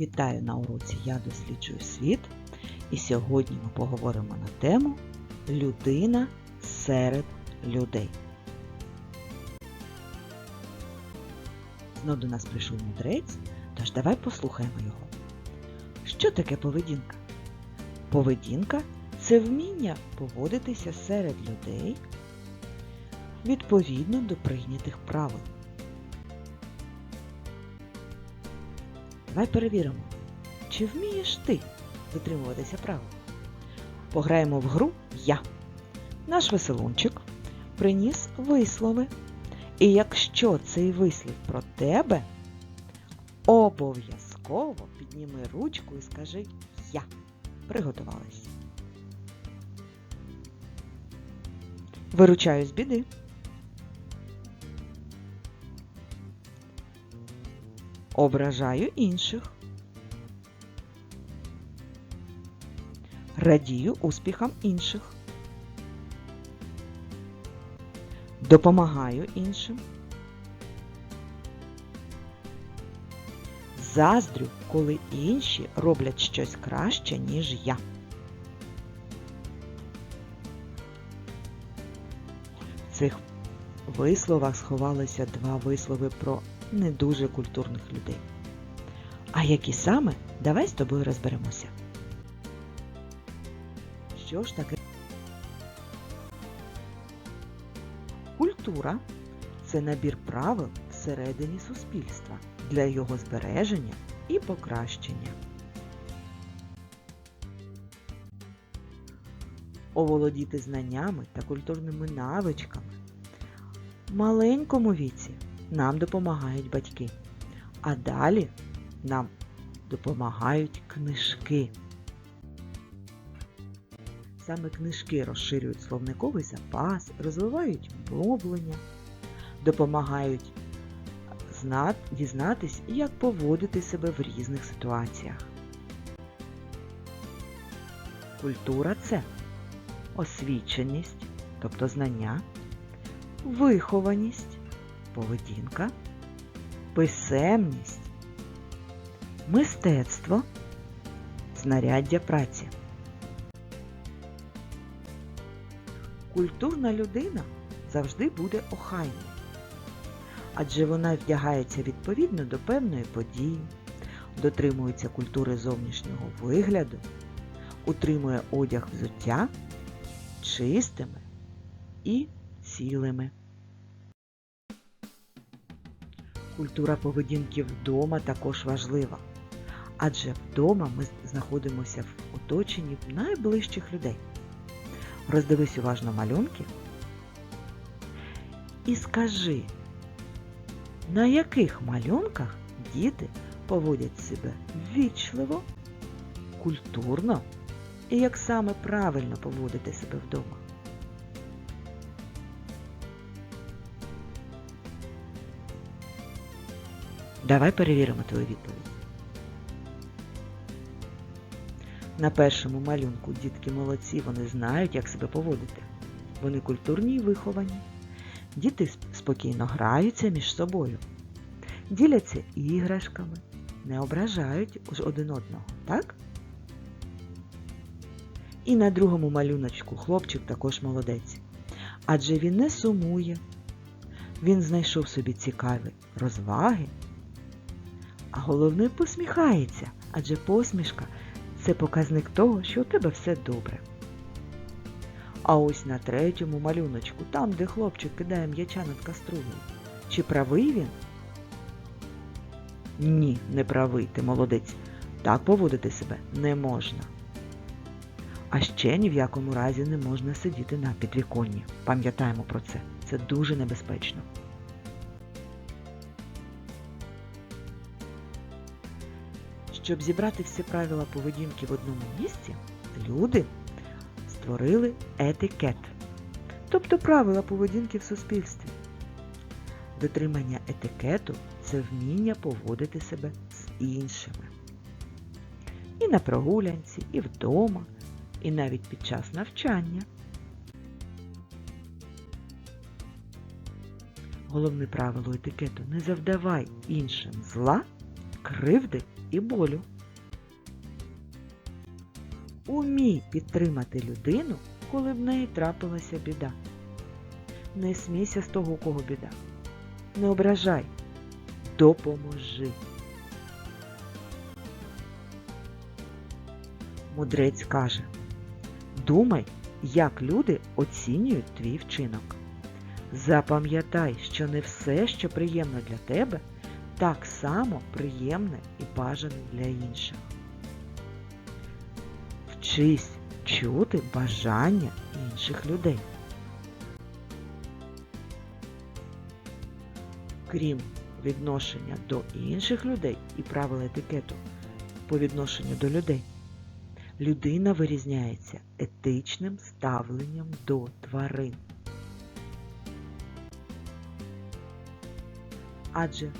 Вітаю на уроці Я досліджую світ. І сьогодні ми поговоримо на тему Людина серед людей. Знов до нас прийшов мудрець, тож давай послухаємо його. Що таке поведінка? Поведінка це вміння поводитися серед людей відповідно до прийнятих правил. Давай перевіримо, чи вмієш ти дотримуватися правил. Пограємо в гру Я. Наш веселунчик приніс вислови. І якщо цей вислів про тебе, обов'язково підніми ручку і скажи Я. Приготувалися. Виручаю з біди. Ображаю інших. Радію успіхам інших. Допомагаю іншим. Заздрю, коли інші роблять щось краще, ніж я. В цих висловах сховалися два вислови про не дуже культурних людей. А які саме, давай з тобою розберемося. Що ж таке? Культура це набір правил всередині суспільства для його збереження і покращення. Оволодіти знаннями та культурними навичками маленькому віці нам допомагають батьки, а далі нам допомагають книжки. Саме книжки розширюють словниковий запас, розвивають мовлення, допомагають дізнатись, як поводити себе в різних ситуаціях. Культура це освіченість, тобто знання, вихованість, поведінка, писемність, мистецтво, знаряддя праці. Культурна людина завжди буде охайною, адже вона вдягається відповідно до певної події, дотримується культури зовнішнього вигляду, утримує одяг взуття чистими і цілими. Культура поведінки вдома також важлива, адже вдома ми знаходимося в оточенні найближчих людей. Роздивись уважно малюнки і скажи, на яких малюнках діти поводять себе ввічливо, культурно і як саме правильно поводити себе вдома. Давай перевіримо твою відповідь. На першому малюнку дітки молодці, вони знають, як себе поводити. Вони культурні і виховані. Діти спокійно граються між собою, діляться іграшками, не ображають один одного, так? І на другому малюночку хлопчик також молодець. Адже він не сумує, він знайшов собі цікаві розваги, а головне посміхається, адже посмішка це показник того, що у тебе все добре. А ось на третьому малюночку, там, де хлопчик кидає м'яча над каструлею. Чи правий він? Ні, не правий, ти молодець. Так поводити себе не можна. А ще ні в якому разі не можна сидіти на підвіконні. Пам'ятаємо про це. Це дуже небезпечно. Щоб зібрати всі правила поведінки в одному місці, люди створили етикет, тобто правила поведінки в суспільстві. Дотримання етикету це вміння поводити себе з іншими. І на прогулянці, і вдома, і навіть під час навчання. Головне правило етикету не завдавай іншим зла, кривди і болю. Умій підтримати людину, коли в неї трапилася біда. Не смійся з того, у кого біда. Не ображай, допоможи. Мудрець каже, думай, як люди оцінюють твій вчинок. Запам'ятай, що не все, що приємно для тебе, так само приємне і бажане для інших. Вчись чути бажання інших людей. Крім відношення до інших людей і правил етикету по відношенню до людей, людина вирізняється етичним ставленням до тварин. Адже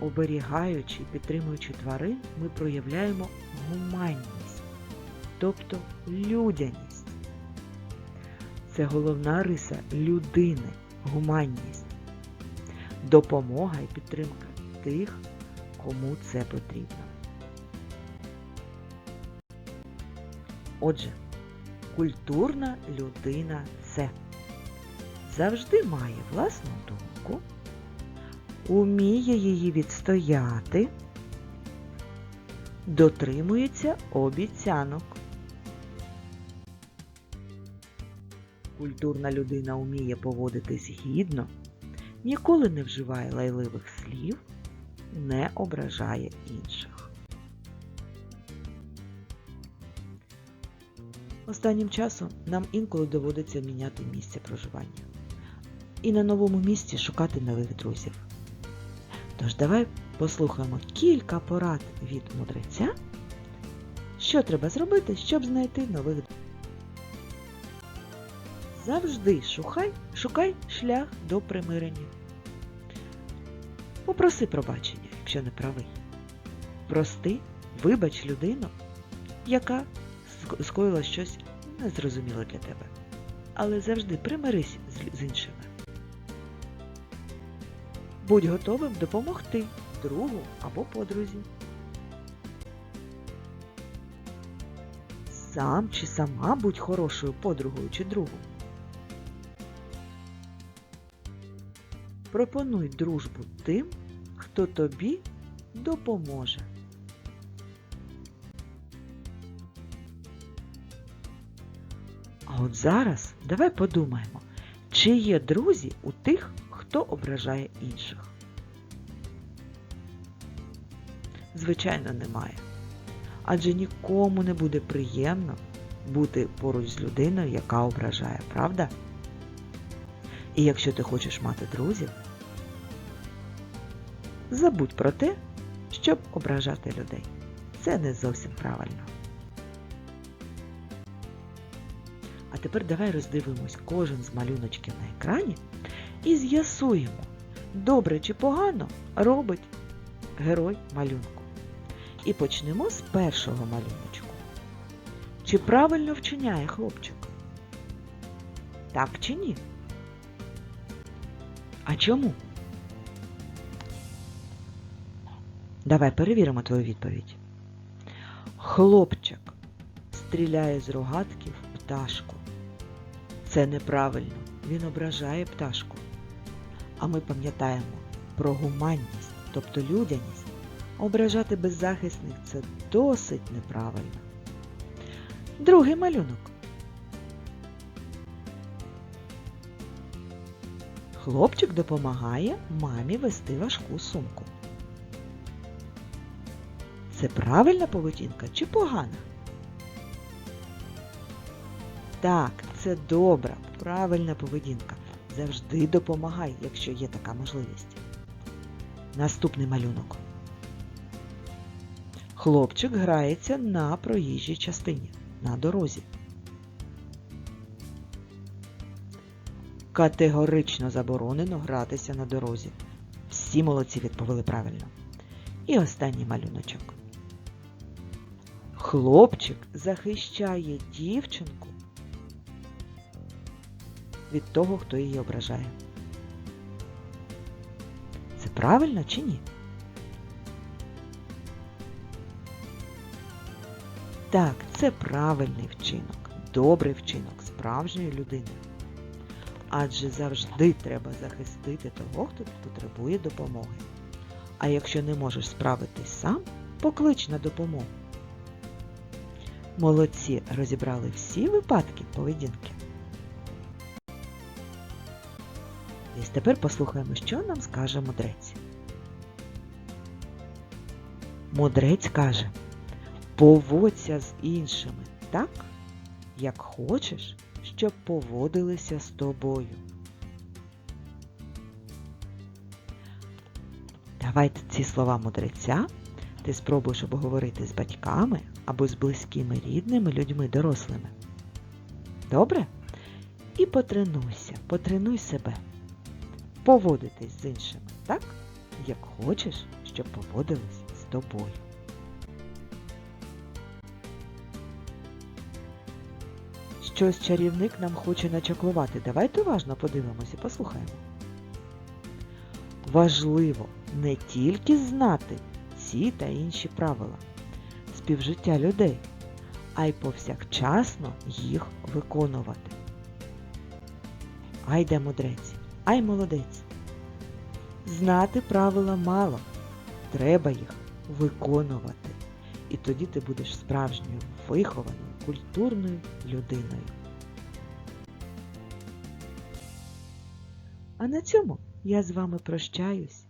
оберігаючи і підтримуючи тварин, ми проявляємо гуманність, тобто людяність. Це головна риса людини гуманність, допомога і підтримка тих, кому це потрібно. Отже, культурна людина це завжди має власну думку, уміє її відстояти, дотримується обіцянок. Культурна людина уміє поводитись гідно, ніколи не вживає лайливих слів, не ображає інших. Останнім часом нам інколи доводиться міняти місце проживання і на новому місці шукати нових друзів. Тож давай послухаємо кілька порад від мудреця, що треба зробити, щоб знайти нових. Завжди шукай, шукай шлях до примирення. Попроси пробачення, якщо не правий. Прости, вибач людину, яка скоїла щось незрозуміле для тебе. Але завжди примирись з іншими. Будь готовим допомогти другу або подрузі. Сам чи сама будь хорошою подругою чи другом. Пропонуй дружбу тим, хто тобі допоможе. А от зараз давай подумаємо, чи є друзі у тих, хто ображає інших. Звичайно, немає. Адже нікому не буде приємно бути поруч з людиною, яка ображає, правда? І якщо ти хочеш мати друзів, забудь про те, щоб ображати людей. Це не зовсім правильно. А тепер давай роздивимось кожен з малюночків на екрані і з'ясуємо, добре чи погано робить герой малюнку. І почнемо з першого малюночку. Чи правильно вчиняє хлопчик? Так чи ні? А чому? Давай перевіримо твою відповідь. Хлопчик стріляє з рогатки в пташку. Це неправильно. Він ображає пташку. А ми пам'ятаємо про гуманність, тобто людяність. Ображати беззахисних це досить неправильно. Другий малюнок. Хлопчик допомагає мамі вести важку сумку. Це правильна поведінка чи погана? Так, це добра, правильна поведінка. Завжди допомагай, якщо є така можливість. Наступний малюнок. Хлопчик грається на проїжджій частині, на дорозі. Категорично заборонено гратися на дорозі. Всі молодці відповіли правильно. І останній малюночок. Хлопчик захищає дівчинку від того, хто її ображає. Це правильно чи ні? Так, це правильний вчинок, добрий вчинок справжньої людини. Адже завжди треба захистити того, хто потребує допомоги. А якщо не можеш справитись сам, поклич на допомогу. Молодці розібрали всі випадки поведінки. І тепер послухаємо, що нам скаже мудрець. Мудрець каже, поводься з іншими так, як хочеш, щоб поводилися з тобою. Давайте ці слова мудреця ти спробуєш обговорити з батьками або з близькими рідними людьми дорослими. Добре? І потренуйся, потренуй себе. Поводитись з іншими так, як хочеш, щоб поводились з тобою. Щось чарівник нам хоче начаклувати. Давайте уважно подивимося і послухаємо. Важливо не тільки знати ці та інші правила співжиття людей, а й повсякчасно їх виконувати. Ай де мудрець, ай молодець. Знати правила мало, треба їх виконувати. І тоді ти будеш справжньою вихованою, культурною людиною. А на цьому я з вами прощаюсь.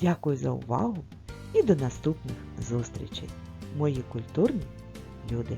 Дякую за увагу і до наступних зустрічей, мої культурні люди.